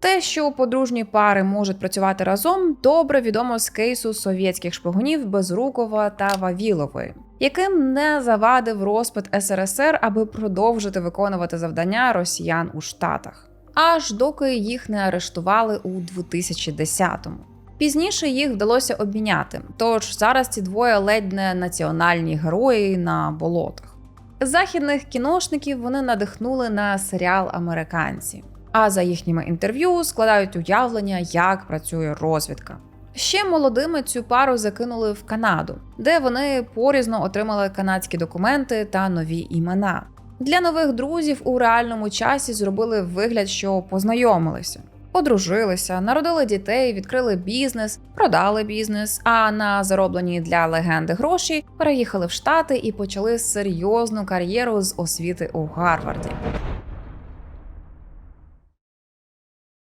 Те, що подружні пари можуть працювати разом, добре відомо з кейсу совєтських шпигунів Безрукова та Вавілової, яким не завадив розпит СРСР, аби продовжити виконувати завдання росіян у Штатах, аж доки їх не арештували у 2010-му. Пізніше їх вдалося обміняти, тож зараз ці двоє ледь не національні герої на болотах. Західних кіношників вони надихнули на серіал Американці. А за їхніми інтерв'ю складають уявлення, як працює розвідка. Ще молодими цю пару закинули в Канаду, де вони порізно отримали канадські документи та нові імена. Для нових друзів у реальному часі зробили вигляд, що познайомилися, одружилися, народили дітей, відкрили бізнес, продали бізнес. А на зароблені для легенди гроші переїхали в Штати і почали серйозну кар'єру з освіти у Гарварді.